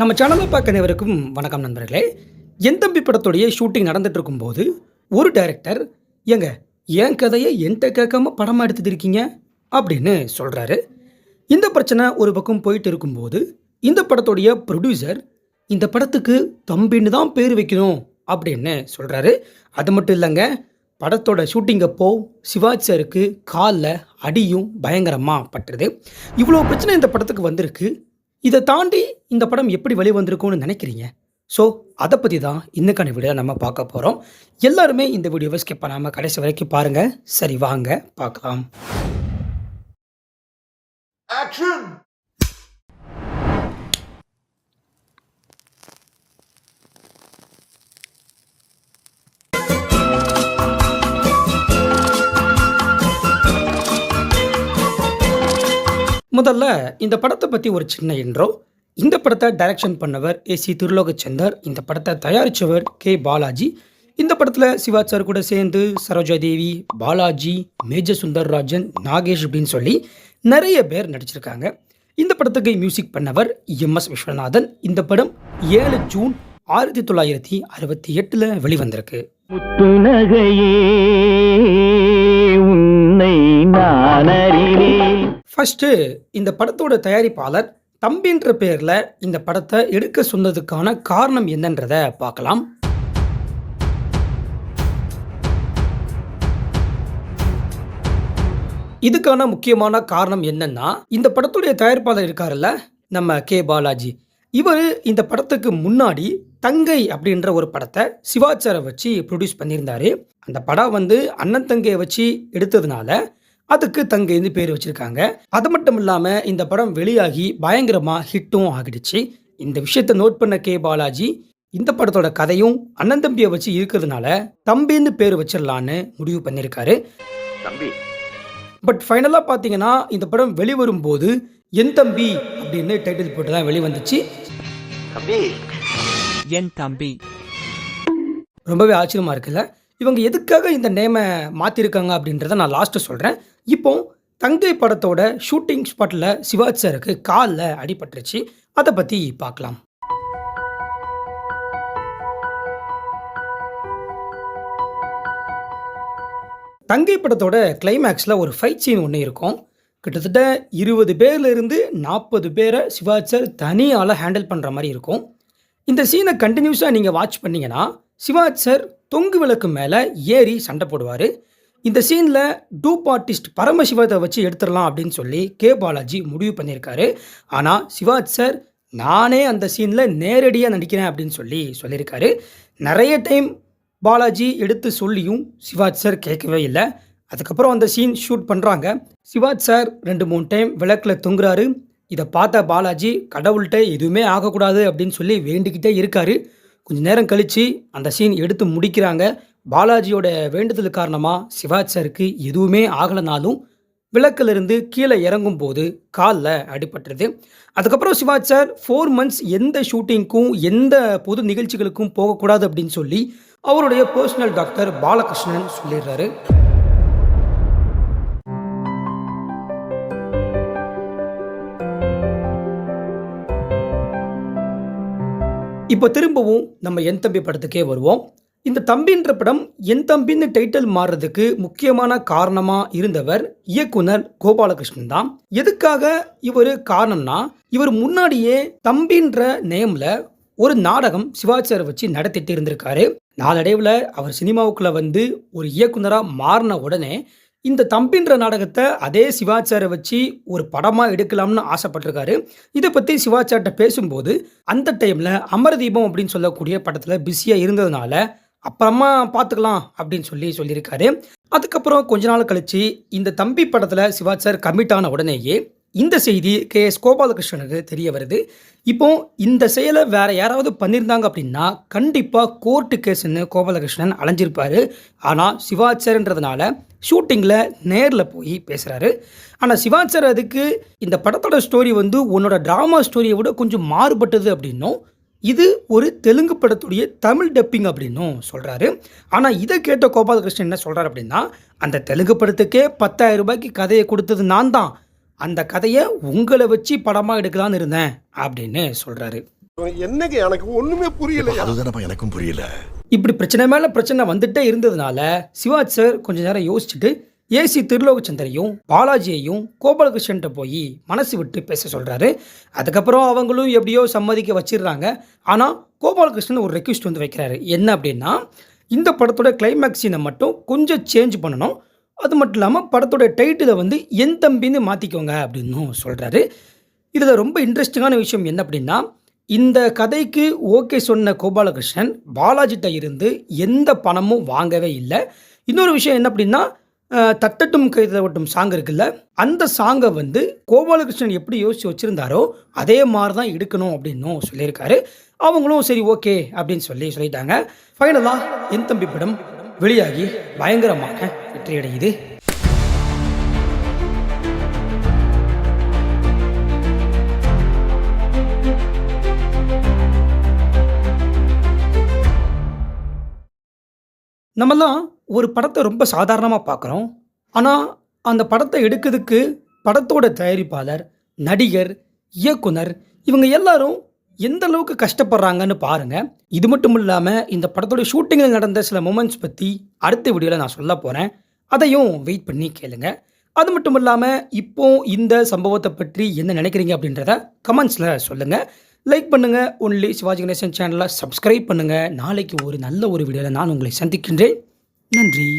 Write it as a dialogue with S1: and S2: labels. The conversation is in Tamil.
S1: நம்ம சேனலை பார்க்க அனைவருக்கும் வணக்கம் நண்பர்களே. என் தம்பி படத்துடைய ஷூட்டிங் நடந்துட்டு இருக்கும்போது ஒரு டைரக்டர் ஏங்க என் கதையை என்கிட்ட கேட்காம படமாக எடுத்துட்டு இருக்கீங்க? அப்படின்னு சொல்கிறாரு இந்த பிரச்சனை ஒரு பக்கம் போயிட்டு இருக்கும்போது இந்த படத்துடைய ப்ரொடியூசர் இந்த படத்துக்கு தம்பின்னு தான் பேர் வைக்கணும் அப்படின்னு சொல்கிறாரு அது மட்டும் இல்லைங்க படத்தோட ஷூட்டிங் அப்போ சிவாஜி சாருக்கு காலில் அடியும் பயங்கரமாக பட்டுருது இவ்வளோ பிரச்சனை இந்த படத்துக்கு வந்திருக்கு. இதை தாண்டி இந்த படம் எப்படி வெளிவந்திருக்கும்னு நினைக்கிறீங்க? ஸோ அதை பற்றி தான் இன்னைக்கான வீடியோ நம்ம பார்க்க போகிறோம் எல்லாருமே இந்த வீடியோவை ஸ்கிப் பண்ணாமல் கடைசி வரைக்கும் பாருங்கள் சரி வாங்க பார்க்கலாம். முதல்ல இந்த படத்தை பற்றி ஒரு சின்ன இன்ட்ரோ இந்த படத்தை டைரக்ஷன் பண்ணவர் ஏ சி திருலோகச்சந்தர். இந்த படத்தை தயாரித்தவர் கே பாலாஜி. இந்த படத்தில் சிவாஜ் சார் கூட சேர்ந்து சரோஜா தேவி பாலாஜி மேஜர் சுந்தர்ராஜன் நாகேஷ் அப்படின்னு சொல்லி நிறைய பேர் நடிச்சிருக்காங்க. இந்த படத்துக்கு மியூசிக் பண்ணவர் எம் எஸ் விஸ்வநாதன். இந்த படம் ஏழு ஜூன் ஆயிரத்தி தொள்ளாயிரத்தி அறுபத்தி எட்டில் வெளிவந்திருக்கு.
S2: ஃபஸ்ட்டு
S1: ஃபர்ஸ்ட்டு இந்த படத்தோட தயாரிப்பாளர் தம்பின்ற பேரில் இந்த படத்தை எடுக்க சொன்னதுக்கான காரணம் என்னன்றதை பார்க்கலாம். இதுக்கான முக்கியமான காரணம் என்னன்னா இந்த படத்துடைய தயாரிப்பாளர் இருக்காருல்ல நம்ம கே. பாலாஜி. இவர் இந்த படத்துக்கு முன்னாடி தங்கை அப்படின்ற ஒரு படத்தை சிவாச்சாரை வச்சு ப்ரொடியூஸ் பண்ணியிருந்தாரு. அந்த படம் வந்து அண்ணன் தங்கையை வச்சு எடுத்ததுனால அதுக்கு தங்கைன்னு பேர் வச்சிருக்காங்க. அது மட்டும் இல்லாமல் இந்த படம் வெளியாகி பயங்கரமாக ஹிட்டும் ஆகிடுச்சு. இந்த விஷயத்தை நோட் பண்ண கே பாலாஜி இந்த படத்தோட கதையும் அண்ணன் தம்பியை வச்சு இருக்கிறதுனால தம்பின்னு பேர் வச்சிடலான்னு முடிவு பண்ணியிருக்காரு
S3: தம்பி.
S1: பட் ஃபைனலாக பார்த்தீங்கன்னா இந்த படம் வெளிவரும் போது என் தம்பி அப்படின்னு டைட்டில் போட்டு தான் வெளிவந்துச்சு.
S3: தம்பி.
S4: என் தம்பி.
S1: ரொம்பவே ஆச்சரியமாக இருக்குல்ல? இவங்க எதுக்காக இந்த நேமை மாற்றிருக்காங்க அப்படின்றத நான் லாஸ்ட்டு சொல்கிறேன் இப்போ தங்கை படத்தோட ஷூட்டிங் ஸ்பாட்டில் சிவாஜ் சாருக்கு காலில் அடிபட்டுருச்சு. அதை பற்றி பார்க்கலாம் தங்கை படத்தோட கிளைமேக்ஸில் ஒரு ஃபைட் சீன் ஒன்று இருக்கும். கிட்டத்தட்ட இருபது பேர்லேருந்து நாற்பது பேரை சிவாஜி சார் தனியால் ஹேண்டில் பண்ணுற மாதிரி இருக்கும். இந்த சீனை கண்டினியூஸாக நீங்கள் வாட்ச் பண்ணிங்கன்னா சிவாஜ் சார் தொங்கு விளக்கு மேலே ஏறி சண்டை போடுவார். இந்த சீனில் டூப் ஆர்டிஸ்ட் பரமசிவத்தை வச்சு எடுத்துடலாம் அப்படின்னு சொல்லி கே. பாலாஜி முடிவு பண்ணியிருக்காரு. ஆனால் சிவாஜ் சார் நானே அந்த சீனில் நேரடியாக நடிக்கிறேன் அப்படின்னு சொல்லி சொல்லியிருக்காரு. நிறைய டைம் பாலாஜி எடுத்து சொல்லியும் சிவாஜ் சார் கேட்கவே இல்லை. அதுக்கப்புறம் அந்த சீன் ஷூட் பண்ணுறாங்க சிவாஜ் சார் ரெண்டு மூணு டைம் விளக்கில் தொங்குறாரு. இதை பார்த்த பாலாஜி கடவுள்கிட்ட எதுவுமே ஆகக்கூடாது அப்படின்னு சொல்லி வேண்டிக்கிட்டே இருக்காரு. கொஞ்ச நேரம் கழித்து அந்த சீன் எடுத்து முடிக்கிறாங்க. பாலாஜியோட வேண்டுதல் காரணமாக சிவாச்சாருக்கு எதுவுமே ஆகலைனாலும் விளக்கிலிருந்து கீழே இறங்கும் போது காலில் அடிபட்டுருது அதுக்கப்புறம் சிவாஜ் சார் ஃபோர் மந்த்ஸ் எந்த ஷூட்டிங்க்கும் எந்த பொது நிகழ்ச்சிகளுக்கும் போகக்கூடாது அப்படின்னு சொல்லி அவருடைய பர்சனல் டாக்டர் பாலகிருஷ்ணன் சொல்லிடுறாரு. இப்போ திரும்பவும் நம்ம என் தம்பி படத்துக்கே வருவோம். இந்த தம்பின்ற படம் என் தம்பின்னு டைட்டில் மாறுறதுக்கு முக்கியமான காரணமாக இருந்தவர் இயக்குனர் கோபாலகிருஷ்ணன் தான். எதுக்காக இவர் காரணம்னா இவர் முன்னாடியே தம்பின்ற நேமில் ஒரு நாடகம் சிவாச்சாரை வச்சு நடத்திட்டு இருந்திருக்காரு. நாளடைவில் அவர் சினிமாவுக்குள்ள வந்து ஒரு இயக்குனராக மாறின உடனே இந்த தம்பின்ற நாடகத்தை அதே சிவாச்சாரை வச்சு ஒரு படமாக எடுக்கலாம்னு ஆசைப்பட்டிருக்காரு. இதை பற்றி சிவாச்சார்ட்ட பேசும்போது அந்த டைமில் அமரதீபம் அப்படின்னு சொல்லக்கூடிய படத்தில் பிஸியாக இருந்ததுனால அப்புறமா பார்த்துக்கலாம் அப்படின்னு சொல்லி சொல்லியிருக்காரு. அதுக்கப்புறம் கொஞ்ச நாள் கழித்து இந்த தம்பி படத்தில் சிவாஜ் சார் கமிட் ஆன உடனேயே இந்த செய்தி கே எஸ் கோபாலகிருஷ்ணனுக்கு தெரிய வருது. இப்போ இந்த செயலை வேற யாராவது பண்ணியிருந்தாங்க அப்படின்னா கண்டிப்பாக கோர்ட்டு கேஸ்ன்னு கோபாலகிருஷ்ணன் அலைஞ்சிருப்பாரு. ஆனால் சிவாச்சர்ன்றதுனால ஷூட்டிங்கில் நேரில் போய் பேசுகிறாரு ஆனால் சிவாச்சர் அதுக்கு இந்த படத்தோட ஸ்டோரி வந்து உன்னோட ட்ராமா ஸ்டோரியை விட கொஞ்சம் மாறுபட்டது அப்படின்னும் இது ஒரு தெலுங்கு படத்துடைய தமிழ் டப்பிங் அப்படின்னும் சொல்கிறாரு ஆனால் இதை கேட்ட கோபாலகிருஷ்ணன் என்ன சொல்கிறார் அப்படின்னா அந்த தெலுங்கு படத்துக்கே பத்தாயிரம் ரூபாய்க்கு கதையை கொடுத்தது நான் தான். அந்த கதையை உங்களை வச்சு படமாக எடுக்கலான்னு இருந்தேன் அப்படின்னு சொல்கிறாரு
S5: என்னங்க எனக்கு ஒண்ணுமே புரியல
S6: அதுதானப்பா எனக்கும் புரியல.
S1: இப்படி பிரச்சனை மேலே பிரச்சனை வந்துட்டே இருந்ததுனால சிவாஜ் சார் கொஞ்ச நேரம் யோசிச்சுட்டு ஏசி திருலோகச்சந்தரையும் பாலாஜியையும் கோபாலகிருஷ்ணன்ட்ட போய் மனசு விட்டு பேச சொல்கிறாரு அதுக்கப்புறம் அவங்களும் எப்படியோ சம்மதிக்க வச்சிடுறாங்க. ஆனால் கோபாலகிருஷ்ணன் ஒரு ரெக்வஸ்ட் வந்து வைக்கிறாரு. என்ன அப்படின்னா இந்த படத்தோட கிளைமேக்ஸ் சீனை மட்டும் கொஞ்சம் சேஞ்ச் பண்ணணும். அது மட்டும் இல்லாமல் படத்தோட டைட்டிலை வந்து என் தம்பின்னு மாற்றிக்கோங்க அப்படின்னும் சொல்கிறாரு இதில் ரொம்ப இன்ட்ரெஸ்டிங்கான விஷயம் என்ன அப்படின்னா இந்த கதைக்கு ஓகே சொன்ன கோபாலகிருஷ்ணன் பாலாஜிட்ட இருந்து எந்த பணமும் வாங்கவே இல்லை. இன்னொரு விஷயம் என்ன அப்படின்னா தட்டட்டும் கைதட்டும் சாங் இருக்குல்ல அந்த சாங்கை வந்து கோபாலகிருஷ்ணன் எப்படி யோசிச்சு வச்சுருந்தாரோ அதே மாதிரி தான் எடுக்கணும் அப்படின்னும் சொல்லியிருக்காரு. அவங்களும் சரி ஓகே அப்படின்னு சொல்லி சொல்லிட்டாங்க. ஃபைனலாக என் தம்பி படம் வெளியாகி வெற்றி வெற்றியடையுது. நம்மலாம் ஒரு படத்தை ரொம்ப சாதாரணமாக பார்க்குறோம். ஆனால் அந்த படத்தை எடுக்கிறதுக்கு படத்தோட தயாரிப்பாளர் நடிகர் இயக்குனர் இவங்க எல்லாரும் எந்த அளவுக்கு கஷ்டப்படுறாங்கன்னு பாருங்கள் இது மட்டும் இல்லாமல் இந்த படத்தோட ஷூட்டிங்கில் நடந்த சில மூமெண்ட்ஸ் பற்றி அடுத்த வீடியோவில் நான் சொல்ல போகிறேன் அதையும் வெயிட் பண்ணி கேளுங்க. அது மட்டும் இல்லாமல் இப்போ இந்த சம்பவத்தை பற்றி என்ன நினைக்கிறீங்க அப்படின்றத கமெண்ட்ஸில் சொல்லுங்கள் லைக் பண்ணுங்கள் ஒன்லி சிவாஜி கணேசன் சேனலை சப்ஸ்கிரைப் பண்ணுங்கள் நாளைக்கு ஒரு நல்ல ஒரு வீடியோவில் நான் உங்களை சந்திக்கின்றேன். நன்றி.